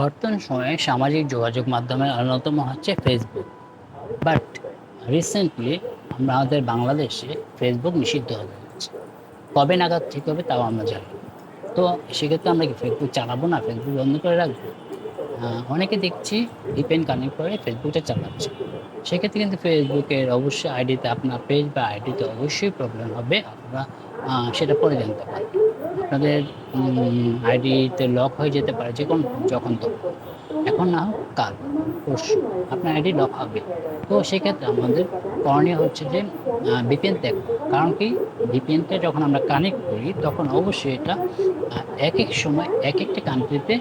বর্তমান সময়ে সামাজিক যোগাযোগ মাধ্যমের অন্যতম হচ্ছে ফেসবুক বাট রিসেন্টলি আমরা আমাদের বাংলাদেশে ফেসবুক নিষিদ্ধ হয়ে যাচ্ছে কবে নাগাদ ঠিক হবে তাও আমরা জানি তো সেক্ষেত্রে আমরা কি ফেসবুক চালাবো না? ফেসবুক বন্ধ করে রাখব? অনেকে দেখছি ডিপেন্ড কানেক্ট করে ফেসবুকটা চালাচ্ছে। সেক্ষেত্রে কিন্তু ফেসবুকের অবশ্যই আইডিতে আপনার পেজ বা আইডিতে অবশ্যই প্রবলেম হবে। আপনারা সেটা পরে জানতে পারেন আপনাদের আইডিতে লক হয়ে যেতে পারে যে কোনো যখন তখন। এখন না হোক কাল, পরশু আপনার আইডি লক হবে। তো সেক্ষেত্রে আমাদের করণীয় হচ্ছে যে ভিপিএন ত্যাগ কারণ কি? ভিপিএনটা যখন আমরা কানেক্ট করি, তখন অবশ্যই এটা এক এক সময় এক একটা কান্ট্রিতে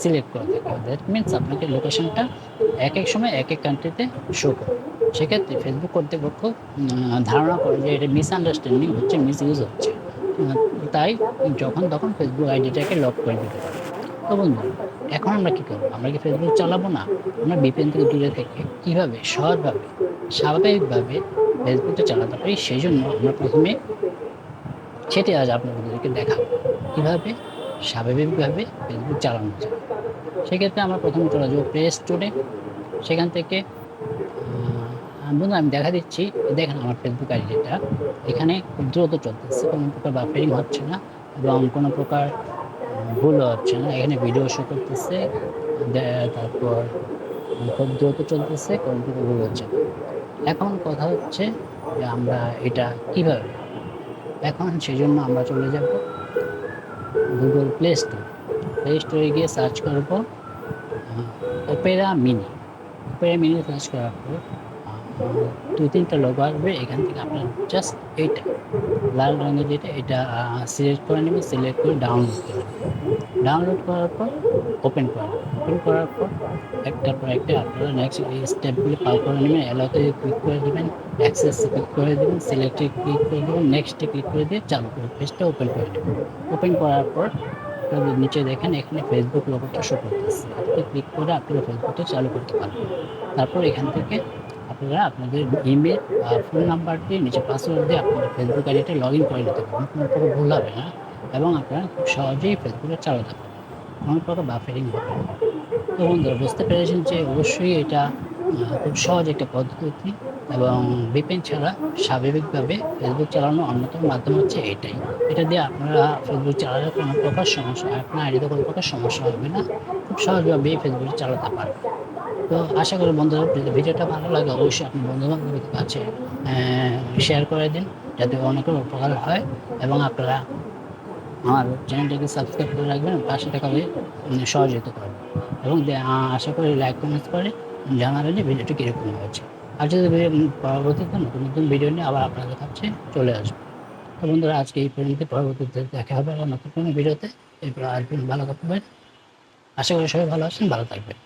সিলেক্ট করে থাকে দ্যাট মিনস আপনাকে লোকেশনটা এক এক সময় এক এক কান্ট্রিতে শো করে সেক্ষেত্রে ফেসবুক কর্তৃপক্ষ ধারণা করে যে এটা মিসআন্ডারস্ট্যান্ডিং হচ্ছে মিস ইউজ হচ্ছে তাই যখন তখন ফেসবুক আইডিটাকে লক করে দিতে পারে তো বন্ধু, এখন আমরা কী করব? আমরা কি ফেসবুক চালাবো না? আমরা বিপিএন থেকে দূরে থেকে। কীভাবে? সহজভাবে, স্বাভাবিকভাবে ফেসবুকটা চালাতে পারি। সেই জন্য আমরা প্রথমে সেটি আজ আপনাদেরকে দেখাবো। কীভাবে? স্বাভাবিকভাবে ফেসবুক চালানো যায় সেক্ষেত্রে আমরা প্রথমে চলে যাব প্লে স্টোরে সেখান থেকে বন্ধু, আমি দেখা দিচ্ছি। দেখেন আমার ফেসবুক আইডিটা এখানে খুব দ্রুত চলতেছে। কোনো প্রকার বাফারিং হচ্ছে না এবং কোনো প্রকার ভুলও হচ্ছে না। এখানে ভিডিও শো করতেছে। তারপর, খুব দ্রুত চলতেছে। কোনো প্রকার ভুল হচ্ছে না। এখন কথা হচ্ছে যে আমরা এটা কীভাবে? এখন সেই জন্য আমরা চলে যাব। গুগল প্লে স্টোর প্লে স্টোরে গিয়ে সার্চ করব Opera Mini Opera Mini search করার পর আহ, দুই তিনটা লোগো আসবে, এখান থেকে আপনার জাস্ট এইটা লাল রঙের যেটা, এটা সিলেক্ট করে নেবেন সিলেক্ট করে ডাউনলোড করে ডাউনলোড করার পর ওপেন করা ওপেন করার পর একটার পর একটা আপনারা নেক্সট এই স্টেপগুলি পার করে নেবেন অ্যালাউতে ক্লিক করে দেবেন অ্যাক্সেস ক্লিক করে দেবেন সিলেক্টে ক্লিক করে দেবেন নেক্সটে ক্লিক করে দিয়ে চালু করে পেজটা ওপেন করে দেবেন ওপেন করার পর নিচে দেখেন, এখানে ফেসবুক লোগোটা শো করতেছে। ক্লিক করে আপনারা ফেসবুকটা চালু করতে পারবেন। তারপর এখান থেকে আপনারা আপনাদের ইমেল আর ফোন নাম্বার দিয়ে নিচে পাসওয়ার্ড দিয়ে আপনাদের ফেসবুক আইডিটা লগ ইন করে নিতে পারবেন কোনো প্রকার ভুল হবে না এবং আপনারা খুব সহজেই ফেসবুকে চালাতে পারবেন। কোনো প্রকার বাফারিং হবে না। তো বন্ধুরা, বুঝতে পেরেছেন যে অবশ্যই এটা খুব সহজ একটা পদ্ধতি এবং বিপেন ছাড়া স্বাভাবিকভাবে ফেসবুক চালানোর অন্যতম মাধ্যম হচ্ছে এটাই। এটা দিয়ে আপনারা ফেসবুক চালালে কোনো প্রকার সমস্যা, আপনার আইডিতে কোনো প্রকার সমস্যা হবে না। খুব সহজভাবেই ফেসবুক চালাতে পারবেন। তো আশা করি বন্ধুরা, যদি ভিডিওটা ভালো লাগে, অবশ্যই আপনি বন্ধু বান্ধবের কাছে শেয়ার করে দিন, যাতে অনেকের উপকার হয় এবং আপনারা আমার চ্যানেলটাকে সাবস্ক্রাইব করে রাখবেন পাশে টাকা হয়ে সহযোগিতা করবেন। এবং আশা করি লাইক কমেন্টস করে জানাবেন যে ভিডিওটি কীরকম হয়েছে। আর যদি পরবর্তীতে নতুন নতুন ভিডিও নিয়ে আবার আপনাদের কাছে চলে আসব। তো বন্ধুরা, আজকে এই পর্যন্ত, পরবর্তীতে দেখা হবে আবার নতুন কোনো ভিডিওতে। এরপর আসবেন ভালো থাকবেন আশা করি সবাই ভালো আছেন, ভালো থাকবেন।